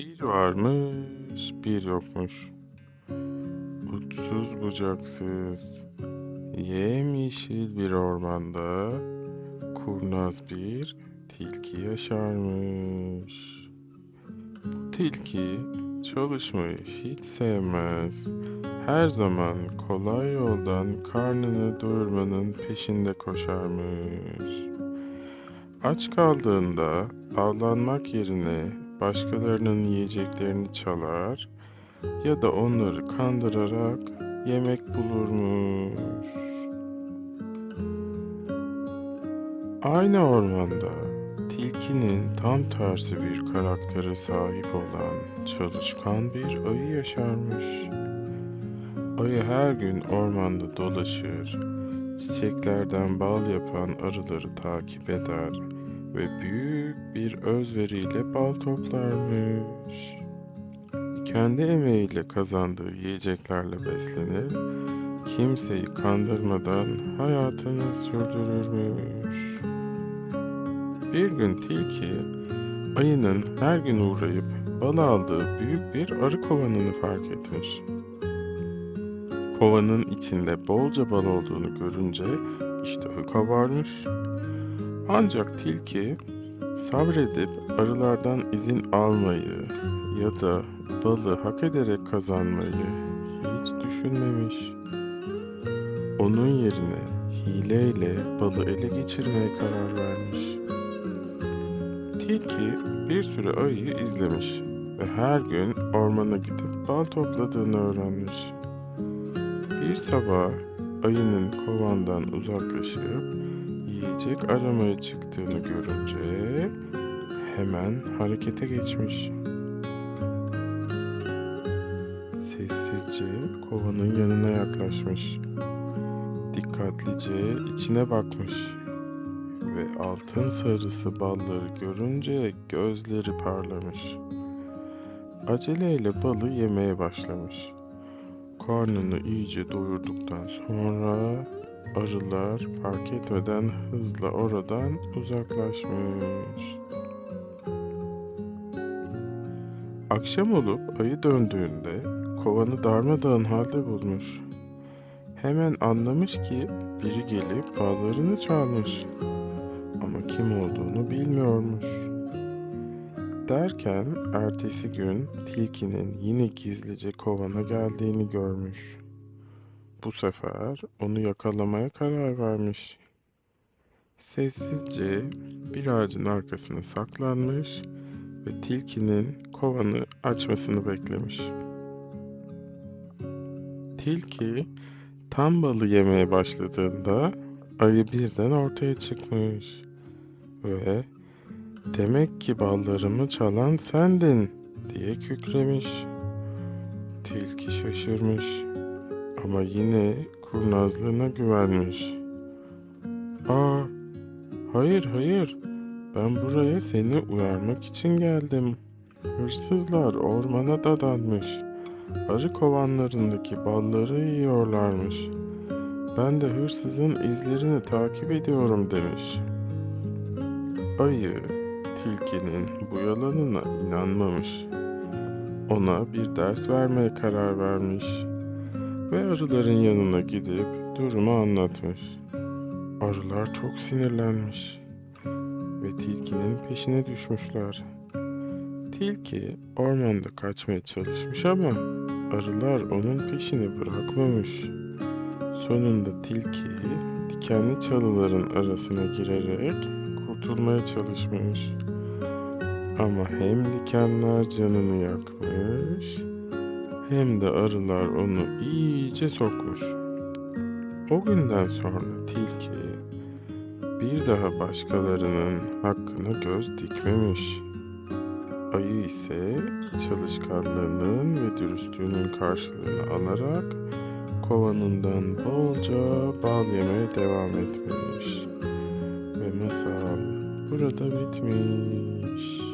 Bir varmış, bir yokmuş. Uçsuz bucaksız, yemyeşil bir ormanda kurnaz bir tilki yaşarmış. Bu tilki çalışmayı hiç sevmez. Her zaman kolay yoldan karnını doyurmanın peşinde koşarmış. Aç kaldığında avlanmak yerine başkalarının yiyeceklerini çalar ya da onları kandırarak yemek bulurmuş. Aynı ormanda tilkinin tam tersi bir karaktere sahip olan çalışkan bir ayı yaşarmış. Ayı her gün ormanda dolaşır, çiçeklerden bal yapan arıları takip eder ve büyük bir özveriyle bal toplarmış. Kendi emeğiyle kazandığı yiyeceklerle beslenir, kimseyi kandırmadan hayatını sürdürürmüş. Bir gün tilki, ayının her gün uğrayıp bal aldığı büyük bir arı kovanını fark etmiş. Kovanın içinde bolca bal olduğunu görünce iştahı kabarmış. Ancak tilki sabredip arılardan izin almayı ya da balı hak ederek kazanmayı hiç düşünmemiş. Onun yerine hileyle balı ele geçirmeye karar vermiş. Tilki bir süre ayıyı izlemiş ve her gün ormana gidip bal topladığını öğrenmiş. Bir sabah ayının kovandan uzaklaşıp yiyecek aramaya çıktığını görünce hemen harekete geçmiş. Sessizce kovanın yanına yaklaşmış. Dikkatlice içine bakmış ve altın sarısı balları görünce gözleri parlamış. Aceleyle balı yemeye başlamış. Karnını iyice doyurduktan sonra arılar fark etmeden hızla oradan uzaklaşmış. Akşam olup ayı döndüğünde kovanı darmadağın halde bulmuş. Hemen anlamış ki biri gelip ballarını çalmış. Ama kim olduğunu bilmiyormuş. Derken ertesi gün tilkinin yine gizlice kovana geldiğini görmüş. Bu sefer onu yakalamaya karar vermiş. Sessizce bir ağacın arkasına saklanmış ve tilkinin kovanı açmasını beklemiş. Tilki tam balı yemeye başladığında ayı birden ortaya çıkmış ve demek ki ballarımı çalan sendin diye kükremiş. Tilki şaşırmış ama yine kurnazlığına güvenmiş. Aa, hayır hayır, ben buraya seni uyarmak için geldim. Hırsızlar ormana dadanmış. Arı kovanlarındaki balları yiyorlarmış. Ben de hırsızın izlerini takip ediyorum demiş. Ayı, tilkinin bu yalanına inanmamış. Ona bir ders vermeye karar vermiş ve arıların yanına gidip durumu anlatmış. Arılar çok sinirlenmiş ve tilkinin peşine düşmüşler. Tilki ormanda kaçmaya çalışmış ama arılar onun peşini bırakmamış. Sonunda tilki dikenli çalıların arasına girerek kurtulmaya çalışmış. Ama hem dikenler canını yakmış hem de arılar onu iyice sokmuş. O günden sonra tilki bir daha başkalarının hakkına göz dikmemiş. Ayı ise çalışkanlığının ve dürüstlüğünün karşılığını alarak kovanından bolca bal yemeye devam etmiş. Ve masal burada bitmiş.